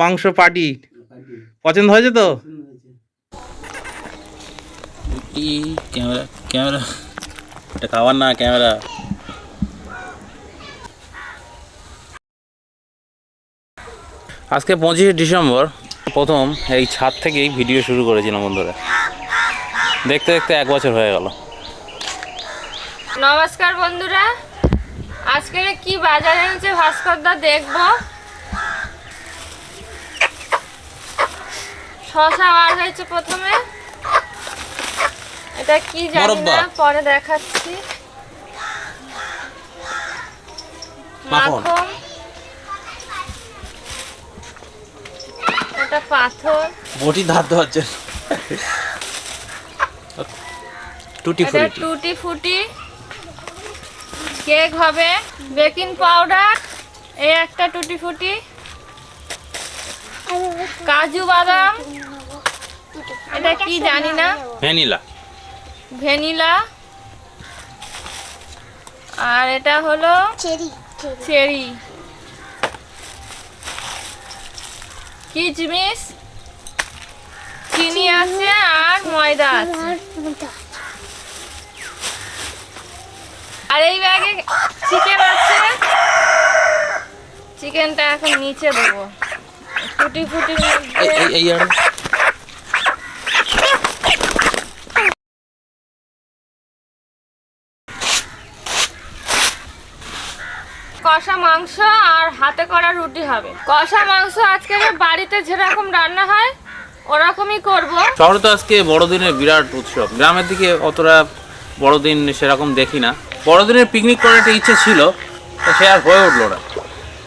মাংস পাটি পছন্দ হয়েছে তো? Camera camera. এটা খাবার না ক্যামেরা। আজকে পঁচিশে ডিসেম্বর প্রথম এই ছাদ থেকেই ভিডিও শুরু করেছিলাম বন্ধুরা। দেখতে দেখতে এক বছর হয়ে গেল। নমস্কার বন্ধুরা। আজকে কি বাজার এনেছে ভাস্করদা দেখব? শশা বার হয়েছে প্রথমে। এটা কি জানি না পরে দেখাচ্ছি। মাখন। এটা পাথর। বটি ধার ধরছে টুটি ফুটি। Tutti frutti. কেক হবে। Baking powder. এই একটা টুটি ফুটি। কাজু বাদাম। এটা কি জানি না। ভ্যানিলা। ভ্যানিলা। আর এটা হলো চেরি চেরি। কিচমিচ চিনি আছে আর ময়দা আছে। আর এই ব্যাগে চিকেন আছে। চিকেনটা এখন নিচে দেবো। ফুটি ফুটি এই এই- এই আর। কষা মাংস আর হাতে করা রুটি হবে। কষা মাংস আজকে বাড়িতে যেরকম রান্না হয় ওরকমই করব। শহরে তো আজকে বড়দিনের বিরাট উৎসব। গ্রামের দিকে অতটা বড়দিন সেরকম দেখি না। বড়দিনের পিকনিক করার একটা ইচ্ছে ছিল তো সে আর হয়ে উঠল না।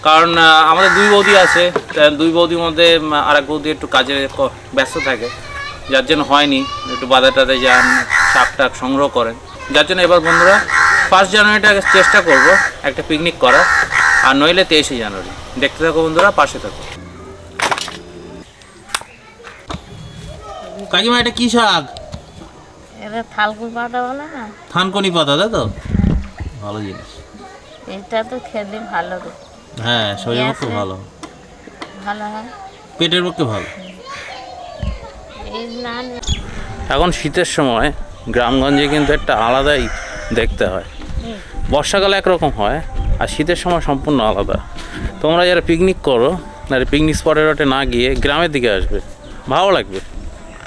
কারণ আমাদের দুই বৌদি আছে দুই বৌদির মধ্যে আর এক বৌদি একটু কাজে ব্যস্ত থাকে যার জন্য হয়নি একটু বাজার টাদে যান শাক টাক সংগ্রহ করেন। যার জন্য এবার বন্ধুরা ফার্স্ট জানুয়ারিটা চেষ্টা করব একটা পিকনিক করার আর নইলে তেইশে জানুয়ারি দেখতে থাকো বন্ধুরা পাশে থাকো। কাকিমা এটা কি শাক? এটা ফাল্গুন পাতা বলে না? থানকনি পাতা তাই তো? ভালো জিনিস। এটা তো খেতে ভালো তো হ্যাঁ শরীরের পক্ষে ভালো। ভালো হয় পেটের পক্ষে ভালো। এখন শীতের সময় গ্রামগঞ্জে কিন্তু একটা আলাদাই দেখতে হয়। বর্ষাকালে একরকম হয় আর শীতের সময় সম্পূর্ণ আলাদা। তোমরা যারা পিকনিক করো আর পিকনিক স্পটের ওটে না গিয়ে গ্রামের দিকে আসবে ভালো লাগবে।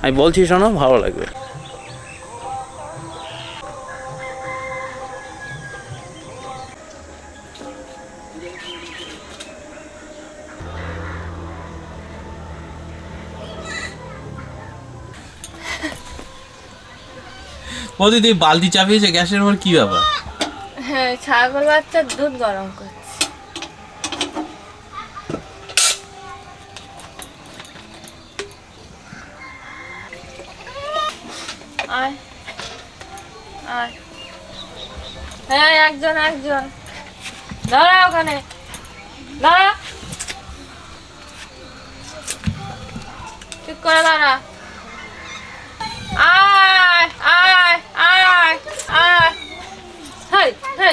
আমি বলছি শোনো ভালো লাগবে। বৌদি তুই বালতি চাপিয়েছে গ্যাসের উপর কি ব্যাপার? হ্যাঁ ছাগল বাচ্চার দুধ গরম করছি। আয় আয়। হ্যাঁ একজন একজন। দাঁড়া ওখানে। দাঁড়া। ঠিক করে দাঁড়া আয় আয় আয় আয় এ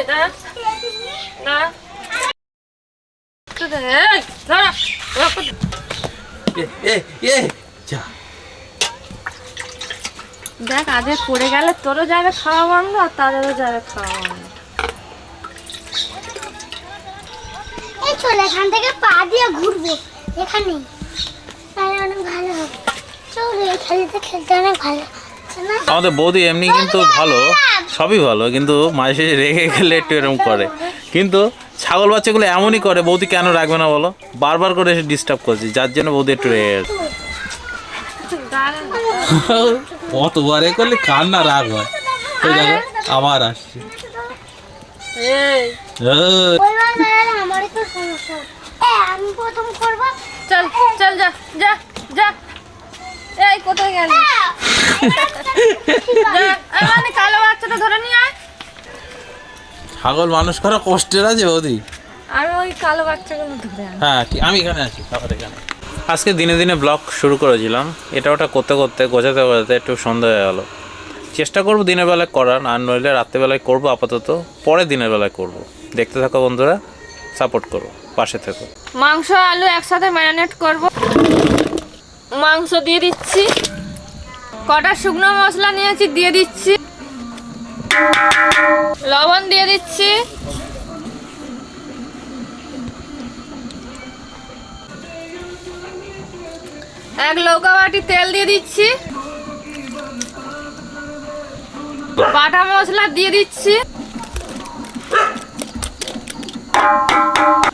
এ এ যা। দেখ আজকে পড়ে গেলে তোরও যাবে খাওয়া বন্ধ আর তাদেরও যাবে খাওয়া বন্ধ। এই চলে এখান থেকে পা দিয়ে ঘুরবো এখানে তাহলে অনেক ভালো হবে। চলো এই খেলতে খেলতে অনেক ভালো। আমাদের বৌদি এমনি কিন্তু ভালো সবই ভালো কিন্তু মাঝে সাঝে রেগে গেলে একটু এরকম করে। কিন্তু ছাগল বাচ্চাগুলো এমনই করে বৌদি কেন রাখবে না বলো? বারবার করে এসে ডিস্টার্ব করছি যার জন্য বৌদি একটু রেগে কতবার এ করলে না রাগ হয়। ওই দেখো আবার আসছে। এই। এই, ওইবার মেলালে আমারই তো সমস্যা হবে। এ আমি প্রথম করব চল চল যা যা যা। এই কোথায় গেলি? কালো বাচ্চাটা ধরে নিয়ে আয়। ছাগল মানুষ করা কষ্টের আছে বৌদি। আর ওই কালো বাচ্চাগুলো ধরে হ্যাঁ আমি এখানে আছি খাবার এখানে আজকে দিনে দিনে ব্লগ শুরু করেছিলাম এটা ওটা করতে করতে গোছাতে গোছাতে একটু সন্ধ্যা হয়ে গেলো। চেষ্টা করব দিনের বেলায় করার আর নইলে রাত্রেবেলায় করব আপাতত পরে দিনের বেলায় করব। দেখতে থাকো বন্ধুরা সাপোর্ট করো পাশে থেকো। মাংস আলু একসাথে ম্যারিনেট করব। মাংস দিয়ে দিচ্ছি। কটা শুকনো মশলা নিয়েছি দিয়ে দিচ্ছি। লবণ দিয়ে দিচ্ছি। এক লৌকা বাটি তেল দিয়ে দিচ্ছি। বাটা মশলা দিয়ে দিচ্ছি।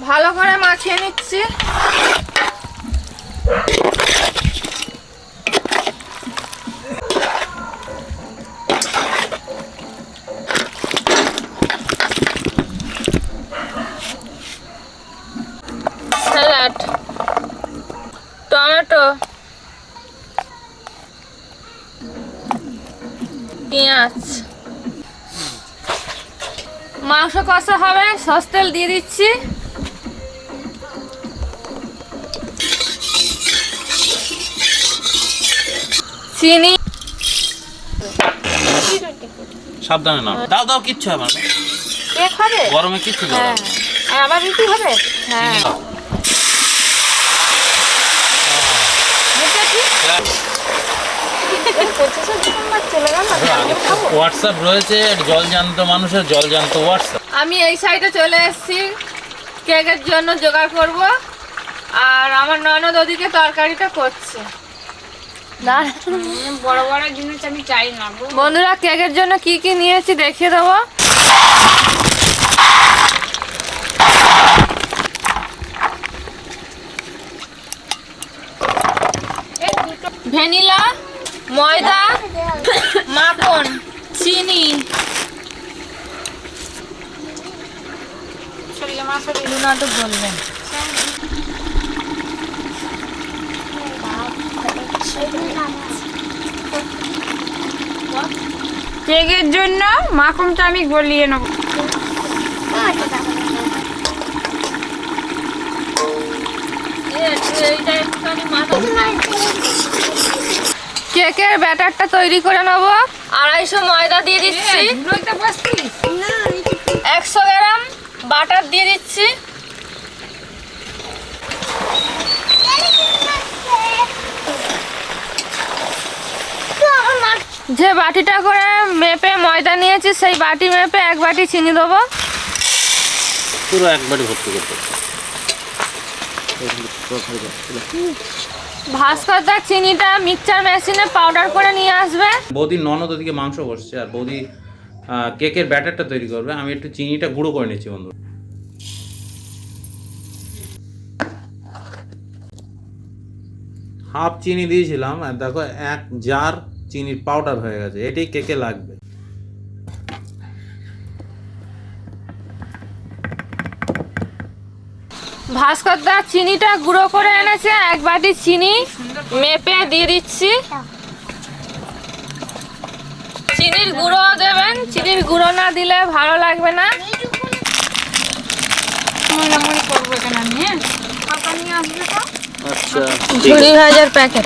ভালো করে মাখিয়ে নিচ্ছি। টমেটো পেঁয়াজ। মাংস কষা হবে সস তেল দিয়ে দিচ্ছি। চিনি। সাবধানে না দাও দাও কিচ্ছু হবে না। গরমে কিচ্ছু হ্যাঁ। আবার রুটি হবে? হ্যাঁ বুঝেছি? পঁচিশে ডিসেম্বর চলে গেল আমি খাব। হোয়াটসঅ্যাপ রয়েছে জল জান্ত মানুষের জল জান্ত হোয়াটসঅ্যাপ আমি এই সাইডে চলে এসেছি কেকের জন্য জোগাড় করব আর আমার ননদ ওদিকে তরকারিটা করছে। বড় বড় জিনিস আমি চাই না বন্ধুরা কেকের জন্য কি কি নিয়েছি দেখিয়ে দেবো। ভ্যানিলা ময়দা মাখন চিনি। শরীরে মা শরীরে না তো বললেন কেকের জন্য মাখনটা আমি গলিয়ে নেব। এইটা একটুখানি মাথা কেকের ব্যাটারটা তৈরি করে নেব। আড়াইশো ময়দা দিয়ে দিচ্ছি। একশো গ্রাম বাটার দিয়ে দিচ্ছি। যে বাটিটা করে মেপে ময়দা নিয়েছি সেই বাটি মেপে এক বাটি চিনি দেবো। পুরো একবারই ভর্তি করতে ভাস্করদার চিনিটা মিক্সচার মেশিনে পাউডার করে নিয়ে আসবে। বৌদির ননদ ওদিকে মাংস বসছে আর বৌদি কেকের ব্যাটারটা তৈরি করবে। আমি একটু চিনিটা গুঁড়ো করে নিচ্ছি, বন্ধু। হাফ চিনি দিয়েছিলাম, আর দেখো এক জার চিনির পাউডার হয়ে গেছে। এটাই কেকে লাগবে। ভাস্করদা চিনিটা গুঁড়ো করে এনেছে এক বাটি চিনি মেপে দিয়ে দিচ্ছি। চিনির গুঁড়ো দেবেন চিনির গুঁড়ো না দিলে ভালো লাগবে না। হ্যাঁ? আচ্ছা। ঝুড়ি ভাজার প্যাকেট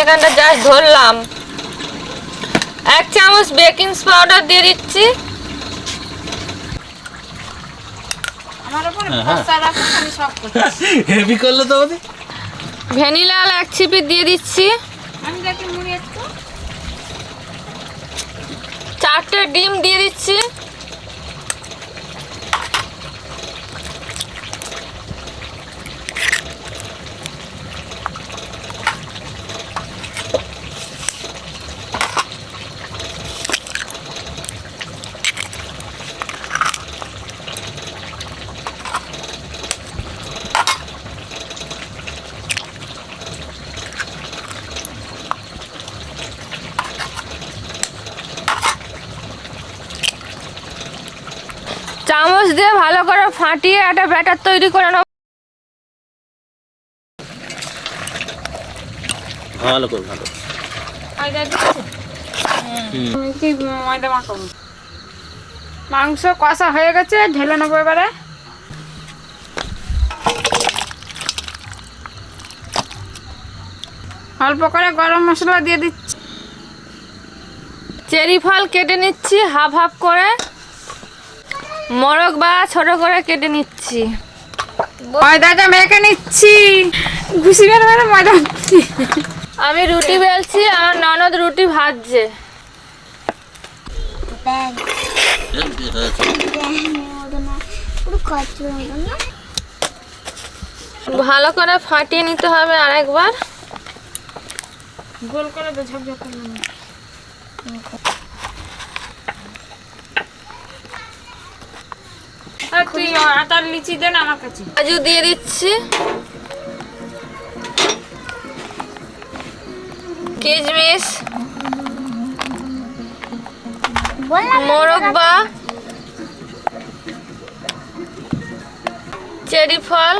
এখানটা জাস্ট ধরলাম। এক চামচ বেকিং পাউডার দিয়ে দিচ্ছি আমার ওপরে ভরসা রাখুন আমি সব করছি হেভি করল তো বৌদি ভ্যানিলাল এক ছিপি দিয়ে দিচ্ছি। আমি দেখি মুড়ি একটু। চারটে ডিম দিয়ে দিচ্ছি চামচ দিয়ে ভালো করে ফাটিয়ে একটা ব্যাটার তৈরি করে নেব। ভালো করে ভালো। ময়দা দিচ্ছি? কি ময়দা মাখাবো? মাংস কষা হয়ে গেছে ঢেলে নেব এবারে। অল্প করে গরম মশলা দিয়ে দিচ্ছি। চেরি ফল কেটে নিচ্ছি হাফ হাফ করে। মোরগ বা ছোট করে কেটে নিচ্ছি। ময়দাটা মেখে নিচ্ছি। ঘুষি বের বের ময়দা আমি রুটি বেলছি আমার ননদ রুটি ভাজছে। ভালো করে ফাটিয়ে নিতে হবে আরেকবার। গোল করে তো ঝকঝক করে নাও। আর তুই আটার লিচি দেন আমার কাছে। কাজু দিয়ে দিচ্ছি। কিশমিশ মোরব্বা চেরি ফল।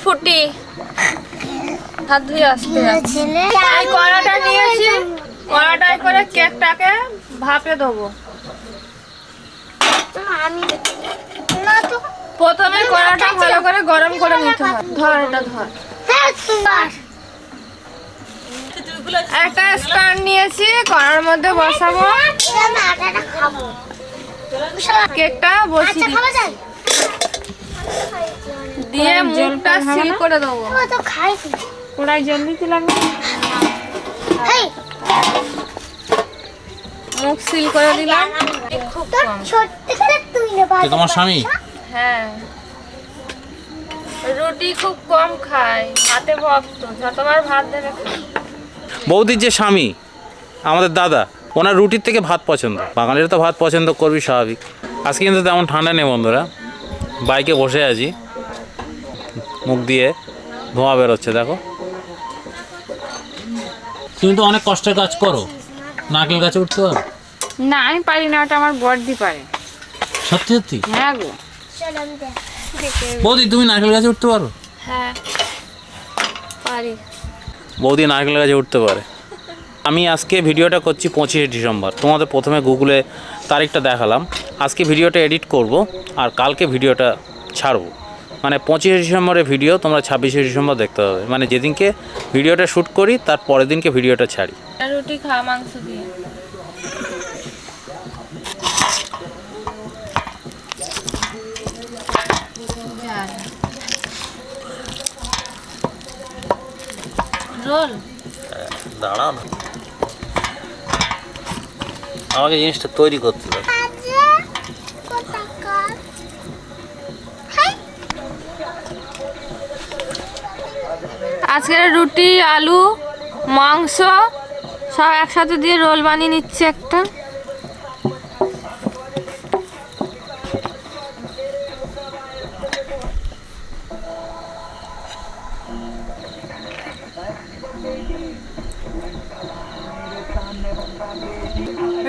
ফুটি। হাত ধুয়ে আসতে। কড়াটা নিয়েছি। কড়াটায় করে কেকটাকে ভাপে দেবো আমি না তো। প্রথমে কড়াটা ভালো করে গরম করে নিতে হয় ধর এটা ধর। হ্যাঁ একটা স্ট্যান্ড নিয়েছি কড়ার মধ্যে বসাবো। কেকটা আচ্ছা খাওয়া যায় দিয়ে মুখটা সিল করে দেবো। কড়াই জল দিতে লাগবে? মুখ সিল করে দিলাম। খুব কম। তোমার স্বামী? হ্যাঁ। রুটি খুব কম খায় ভাতে ভক্ত যতবার ভাত দেবে বৌদির যে স্বামী আমাদের দাদা ওনার রুটির থেকে ভাত পছন্দ। বাঙালিরা তো ভাত পছন্দ করবি স্বাভাবিক। আজকে কিন্তু তেমন ঠান্ডা নেই বন্ধুরা। বাইকে বসে আছি। মুখ দিয়ে ধোঁয়া বেরোচ্ছে দেখো। তুমি তো অনেক কষ্টের কাজ করো। নারকেল গাছে উঠতে পারো না আমি পারি না ওটা আমার বর্দি পারে। সত্যি সত্যি? হ্যাঁ গো। চল আমি দেখ বৌদি তুমি নারকেল গাছে উঠতে পারো? হ্যাঁ পারি। বৌদি নারকেল গাছে উঠতে পারে। আমি আজকে ভিডিওটা করছি পঁচিশে ডিসেম্বর। তোমাদের প্রথমে গুগলে তারিখটা দেখালাম। আজকে ভিডিওটা এডিট করব আর কালকে ভিডিওটা ছাড়বো। মানে পঁচিশে ডিসেম্বরের ভিডিও তোমরা ছাব্বিশে ডিসেম্বর দেখতে হবে মানে যেদিনকে ভিডিওটা শ্যুট করি তার পরের দিনকে ভিডিওটা ছাড়ি। রুটি খা মাংস দিয়ে। রোল। দাঁড়াও আমাকে জিনিসটা তৈরি করতে হবে আজকের রুটি, আলু, মাংস, সব একসাথে দিয়ে রোল বানিয়ে নিচ্ছে একটা।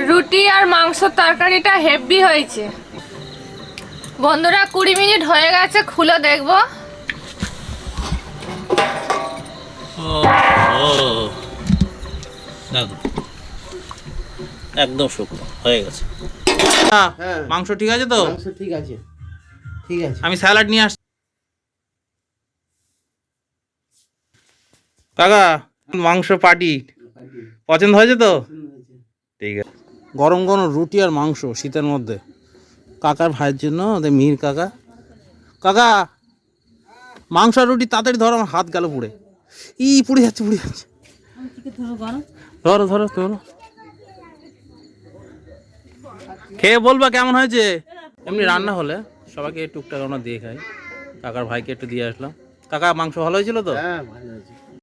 রুটি আর মাংসর তরকারিটা হেভি হয়েছে। বন্ধুরা, কুড়ি মিনিট হয়ে গেছে, খুলে দেখব। একদম শুকনো হয়ে গেছে। হ্যাঁ। মাংস ঠিক আছে তো? মাংস ঠিক আছে। ঠিক আছে। আমি স্যালাড নিয়ে আসছি কাকা মাংস পাটি পছন্দ হয়েছে তো? ঠিক আছে। গরম গরম রুটি আর মাংস শীতের মধ্যে। কাকার ভাইয়ের জন্য ওদের মিহির কাকা। কাকা মাংস আর রুটি তাড়াতাড়ি ধরো আমার হাত গেল পুড়ে। ই, পুড়ে যাচ্ছে পুড়ে যাচ্ছে। ধরো ধরো ধরো। খেয়ে বলবা কেমন হয়েছে? এমনি রান্না হলে সবাইকে টুকটাক আমরা দিয়ে খাই। কাকার ভাইকে একটু দিয়ে আসলাম। কাকা, মাংস ভালো হয়েছিল তো? হ্যাঁ ভালো আছে